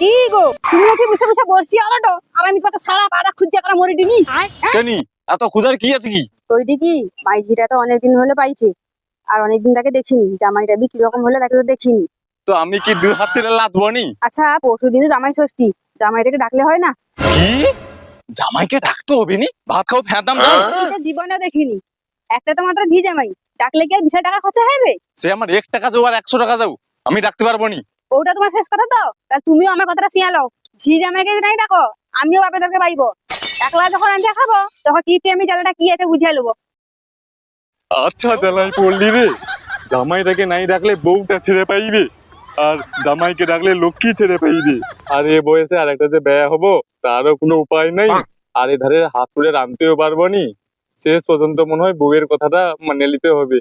কি গো? তুমি নাকি বসে বসে বসছি আলাটো আর আমি কত সারা পাড়া খুঁজছে কারা মরে দিনি কেনি এত খুঁজার কি আছে কি? ওইটি কি মাইঝিটা তো অনেকদিন হলে পাইছে। আর অনেকদিন তাকে দেখিনি। জামাইটা বি কীরকম হলে তাকে তো দেখিনি। তো আমি কি দু হাত লাতবো নি? আচ্ছা পরশু দিনে জামাই ষষ্ঠী। জামাইটাকে ডাকলে হয় না? কি? জামাইকে ডাকতে হবে নি? ভাত খাও ফেঁদাম দাও। এটা জীবনেও দেখিনি। একটা তো মাত্র ঝি জামাই। ডাকলে কি আর বিশাল টাকা খরচা হবে? সে আমার এক টাকা যাও আর একশো টাকা যাও আমি ডাকতে পারব নি। ওটা তোমার শেষ কথা তো? তুমিও আমার কথাটা শিয়ালো ঝি জামাইকে নাই ডাকো, আমিও বাপেদেরকে পাইব একলা যখন আমি খাব, তখন কি আমি জ্বালাটা কি আছে বুঝিয়ে নেব আচ্ছা জ্বালাই পড়লি রে। জামাইটাকে নাই ডাকলে বউটা ছেড়ে পাইবে, আর জামাইকে ডাকলে লক্ষ্মী ছেড়ে পাইবে। আর এ বয়সে আর একটা যে ব্যয় হব, তারও কোনো উপায় নাই। আর এধারে হাত তুলে রাঁধতেও পারব নি। শেষ পর্যন্ত মনে হয় বউয়ের কথাটা মানে নিতে হবে।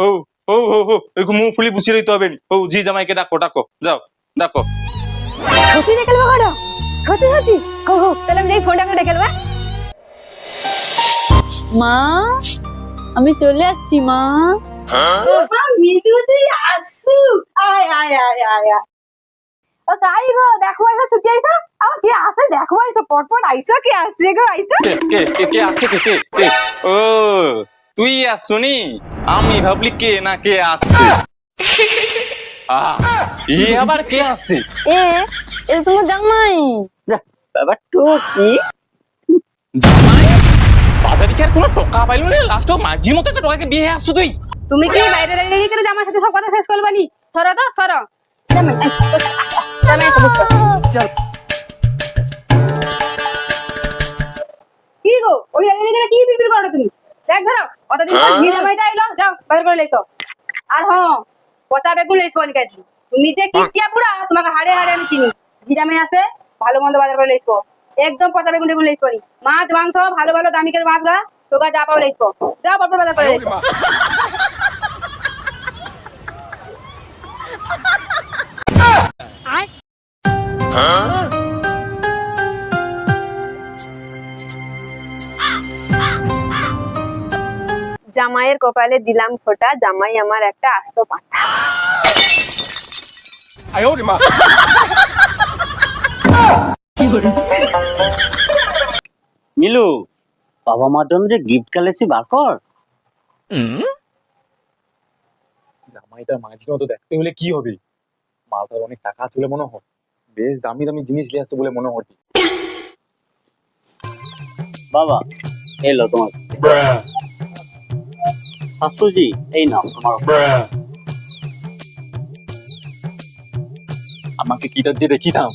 ও ও ও ও এরকম মুখ ফুলি বুঝিয়ে দিতে হবে নি ও জি জামাইকে ডাকো ডাকো যাও ডাকো সত্যি দেখে নেব ঘর সত্যি সত্যি হো হো তাহলে আমি এই ফোনটা করে ডেকে নেব মা আমি চলে আসছি মা মিটু তুই আসু আয় আয় আয় আয় আয় ও তাই গো দেখো আইসো ছুটি আইসো আবার কে আসে দেখো আইসো পটপট আইসো কে আসছে গো আইসো কে কে কে কে আসছে কে কে কে ও তুই আসছনি আমি ভাবলি কে না কে আসছে। আবার কে আসছে? এ এ তোমার জামাই। বাবা তো কি জামাই বাজারে কি আর কোনো টাকা পাইলো রে? লাস্ট মাঝির মতো একটা টাকাকে বিয়ে আসছো তুই। তুমি কি বাইরে দাঁড়িয়ে করে জামার সাথে সব কথা শেষ করবানি সরো তো সরো। জামাই জামাই আইসো বুঝতে চল। কি গো? ওই করে কি বিড়বিড় করো তুমি? দেখ ধরো কতদিন পর ঝি জামাইটা আইলো যাও বাজার করে লেছো আর হ্যাঁ পচা বেগুন লেছো অনেক আছে তুমি যে কিটিয়া পুরা তোমাকে হাড়ে হাড়ে আমি চিনি। ঝি জামাই আছে ভালো মন্দ বাজার করে লেছো একদম পচা বেগুন টেগুন লেছো মাছ মাংস ভালো ভালো দামিকের মাছ গা তোকে যা পাও লেছো যাও পরপর বাজার করে লেছো জামাইয়ের কপালে দিলাম ফোঁটা জামাই আমার একটা আস্ত পাঠা মিলু বাবা মার জন্য যে গিফট কালেছি বার কর। জামাইটা মাঝির মতো দেখতে হলে কি হবে? মালটার অনেক টাকা আছে বলে মনে হয়। বেশ দামি দামি জিনিস নিয়ে আসছে বলে মনে হয়। বাবা এলো তোমার। শাশুজি এই নাও তোমার আমাকে কিটার যে দেখি দাম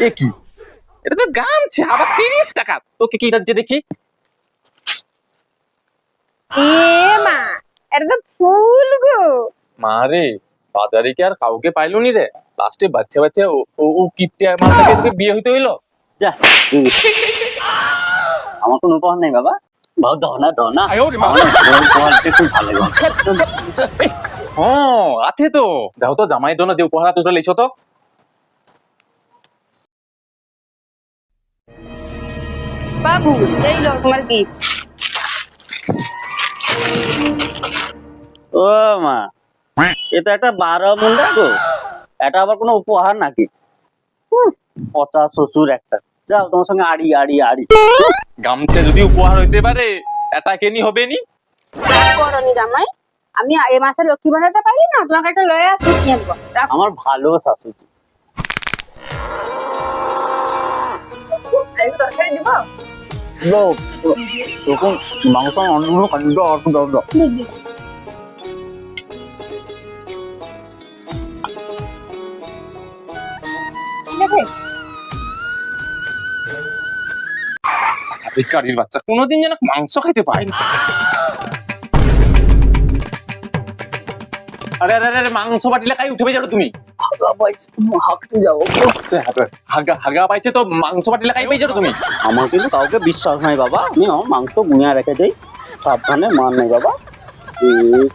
এ কি? এটা তো গামছে আবার তিরিশ টাকা। তোকে কিটার যে দেখি? এ মা এটা তো ফুল গো। মা রে বাজারে কি আর কাউকে পাইলো নি রে? লাস্টে বাচ্চা বাচ্চা ও ও- কিপটে তোকে বিয়ে হইতে হইল। যা। আমার কোনো উপহার নেই বাবা। খুব ভালো হ্যাঁ আছে তো। যাও তো জামাই জন্য যে উপহার তোটা লেছো তো। বাবু এই লো তোমার গিফট ও মা এটা একটা বারো মুন্ডা গো। এটা আবার কোনো উপহার নাকি? পচা শ্বশুর একটা। যাও তোমার সঙ্গে আড়ি আড়ি আড়ি। গামছা যদি উপহার হইতে পারে এটা কেনি হবে নি? করনি জামাই? আমি এই মাসে লক্ষ্মী ভান্ডারটা পাই না তোমাকে একটা লয়ে আসি কি আনব? আমার ভালো দিব? মাংস অন্য কাণ্ড অর্থ দরদ ভিকারির বাচ্চা। কোনোদিন যেন মাংস খাইতে পায় না আরে আরে আরে, মাংস বাটিলে কাই উঠে যাও তুমি? হাগা পাইছে তো মাংস বাটিলে যাও তুমি? আমার কিন্তু কাউকে বিশ্বাস নাই বাবা। আমি মাংস গুঁয়া রেখে যাই সাবধানে মান নাই বাবা। এক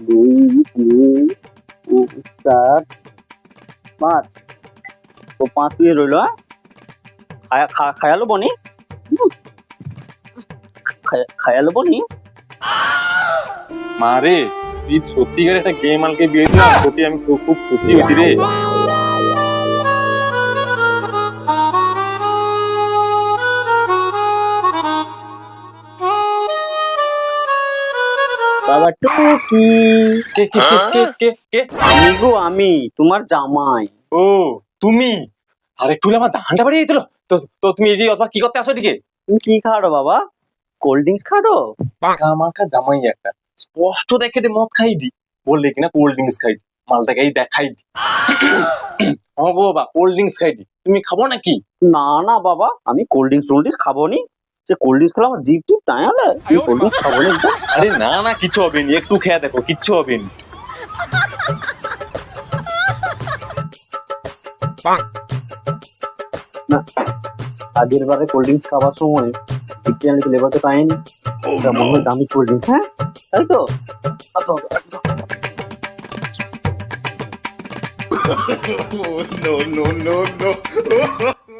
দুই তিন চার পাঁচ। ও পাঁচ রইল হ্যাঁ? খায়া খা- খায়ালো বনি? মা রে তুই সত্যিকার একটা গেম মালকে বিয়ে দিলাম আমি খুব খুব খুশি হয়েছি রে। বাবা টুকি। কে কে কে কে কে কে? আমি গো আমি তোমার জামাই। ও তুমি? আরে একটু আমার ধানটা বাড়িয়ে দিল তো তো তুমি এই অথবা কি করতে আসো এদিকে? তুমি কি খাওয়ারো বাবা? কোল্ড ড্রিঙ্কস খাওয়ারো পাকা মাখা জামাই একটা। স্পষ্ট দেখে রে মদ খাই দি বললে কিনা কোল্ড ড্রিঙ্কস খাই মালটাকে এই দেখাই দি ও বাবা কোল্ড ড্রিঙ্কস খাই দি তুমি খাব নাকি? না না বাবা আমি কোল্ড ড্রিঙ্কস কোল্ড ড্রিঙ্কস খাব নি সে কোল্ড ড্রিঙ্কস খেলে আমার জিভ টিপ টায়ালে আমি কোল্ড ড্রিঙ্কস খাব না আরে না না কিচ্ছু হবে নি একটু খেয়ে দেখো কিচ্ছু হবে নি আগের বারে কোল্ড ড্রিঙ্কস খাওয়ার সময় জিভ টায়ালে লেবারতে পাইনি এটা মনে হয় দামি কোল্ড ড্রিঙ্কস হ্যাঁ তাই তো আচ্ছা, আচ্ছা।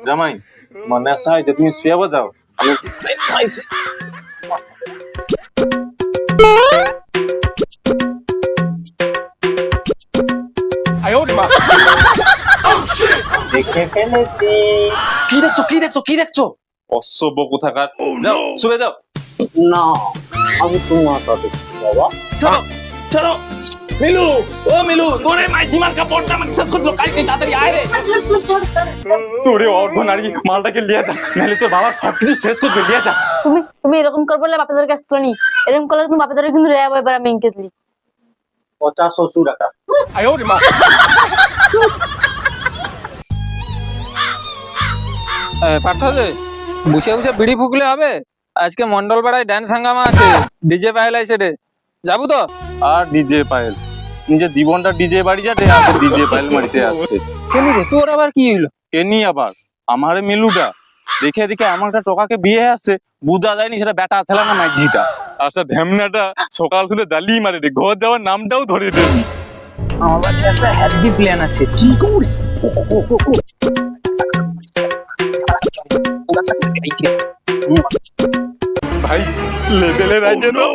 জামাই মনে আছে যে তুমি শুয়ে যাও আমি দেখে ফেলেছি কি দেখছ কি দেখছ কি দেখছ অসভ্য কোথাকার? যাও শুয়ে যাও। না আমি তোমার সাথে বাবা চলো চলো। মিলু ও মিলু তোরে মাই দিমাগ কাপড়টা মানে শেষ করে দিলো কালকে তাড়াতাড়ি আয় রে। তোরে অর্ধ নারী মালটাকে লিয়ে যা নাহলে তোর বাবা সবকিছু শেষ করে দিবে, লিয়ে যা। তুমি তুমি এরকম করব বলে বাপের কাছে তো এরকম করলে তুমি বাপের কিন্তু রেয়া এবার আমি ইনকেতলি পচাশ শ্বশুর টাকা পাঠালে বসে বসে বিড়ি ফুকলে হবে? আজকে মন্ডল পাড়ায় ড্যান্স হাঙ্গামা আছে। ডিজে পাইল আছে রে। যাব তো? আর ডিজে পায়েল। নিজের জীবনটা ডিজে বাড়ি যাতে আর ডিজে পায়েল মারিতে আসছে কেন রে তোর আবার কি হইল? কেনি আবার? আমারে মিলুটা দেখে দেখে আমার একটা টোকাকে বিয়ে আসছে বুঝা যায়নি সেটা বেটা ছেলে না মাইজিটা। আর সে ঢেমনাটা সকাল থেকে জ্বালিয়ে মারে রে। ঘর যাওয়ার নামটাও ধরে দেয়নি। আমার কাছে একটা হ্যাপি প্ল্যান আছে। কি করি? ভাই লেভেলের আইডে তো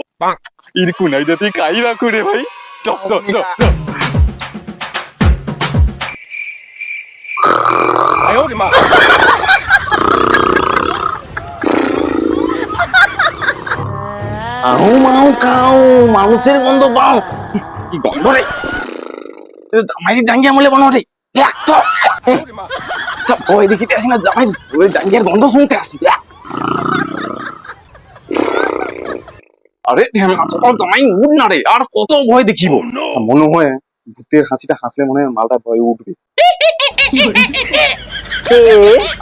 ইরকুন আইডে তুই কাই রাখু রে ভাই। চপ চপ চপ চপ। আউ মাউ খাও মানুষের গন্ধ পাও কি গন্ধ রে জামাই ডাঙ্গিয়া মলে মনে হচ্ছে দেখ তো সব ওই দেখিতে আসি না জামাই ওই ডাঙ্গিয়ার গন্ধ শুনতে আসি আরে জামাই উঠ না রে আর কত ভয় দেখিব। মনে হয় ভূতের হাসিটা হাসলে মনে হয় মালটা ভয় উঠবে।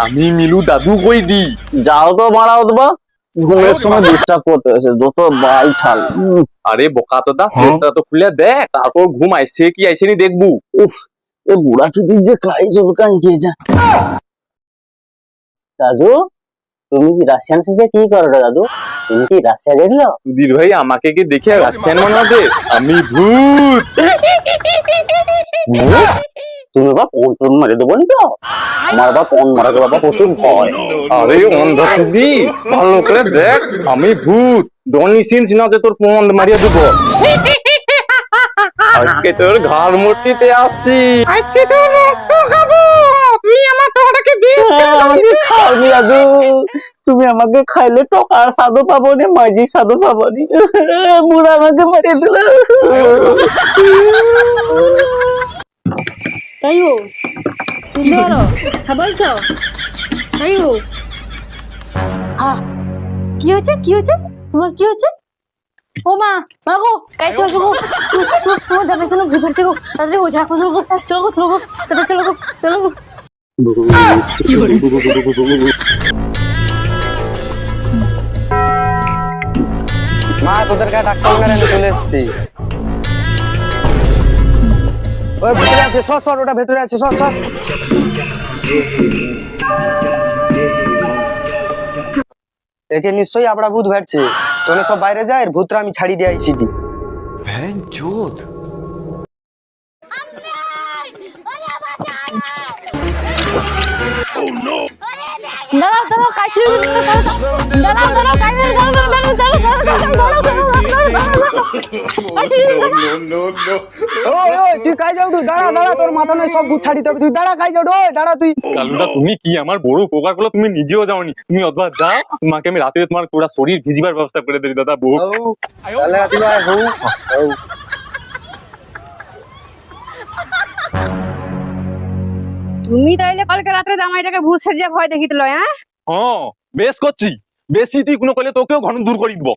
আমি মিলু দাদু কই দি? যাও তো মারাও তো বা। ঘুমের সময় ডিস্টার্ব করতে এসে যত বাল ছাল। আরে বোকা তো দা তো খুলে দেখ তারপর ঘুম আইছে কি আইছে নি দেখবু। এ বুড়া চুদির যে খাই সব কান যা দাদু তুমি কি রাশিয়ান সেজে কি করো দাদু? তুমি কি রাশিয়া দেখল সুধীর ভাই আমাকে কি দেখে রাখছেন মনে হচ্ছে? আমি ভূত? তুমি ফোন টোন মারে দেবো নি তো আমার বাবা ফোন মারাকে বাবা প্রচুর ভয় আরে অন্ধ সুধি ভালো করে দেখ আমি ভূত। ডনি সিনস না যে তোর পন্ড মারিয়ে দেবো। আজকে তোর ঘর মূর্তিতে আসছি আজকে তোর রক্ত খাব। তুই আমার টোকাটাকে দিস হ্যাঁ, আমাকে খাওনি দাদু। তুমি আমাকে খাইলে টকার স্বাদও পাবো নি মাঝি স্বাদও পাবো নি। বুড়া আমাকে মারিয়ে দিল। তাই গো শুনতে হ্যাঁ বলছো? তাই হ্যাঁ কি হয়েছে? কি হয়েছে? তোমার কি হয়েছে? ও মা মা গো কাই চলো গো তোমার দাদা কোনো হচ্ছে গো তাড়াতাড়ি গো ঝাড়খণ্ড চলো গো চলো গো চলো গো চলো গো চলো মা তোদেরকে ডাক্তার মেরে আমি চলে এসেছি। ওই ভেতরে আছে, সর সর, ওটা ভেতরে আছে, সর সর। একে নিশ্চয়ই আবড়া ভূত ভেটছে তোলে সব বাইরে যায় আর ভূতরা আমি ছাড়ি দিয়ে আইছি দি ভ্যান চোদ? Oh কাইছি দাঁড়াও দাঁড়াও কাইছি দাঁড়াও দাঁড়াও দাঁড়াও দাঁড়াও দাঁড়াও দাঁড়াও ওই তুই কাই যাও দাঁড়া দাঁড়া তোর মাথা নয় সব ভূত ছাড়িতে হবে তুই দাঁড়া তুই কালুদা তুমি কি আমার বড় উপকার করল তুমি নিজেও যাওনি তুমি অথবা যাও তোমাকে আমি রাতে তোমার পুরো শরীর ভিজিবার ব্যবস্থা করে দিই দাদা বউ তাহলে রাতি হউ হউ তুমি তাইলে কালকে রাত্রে জামাইটাকে ভূত সেজে ভয় দেখিতে লয় হ্যাঁ? হ্যাঁ বেশ করছি। বেশি তুই কোনো করলে তোকেও ঘন দূর করে দিব।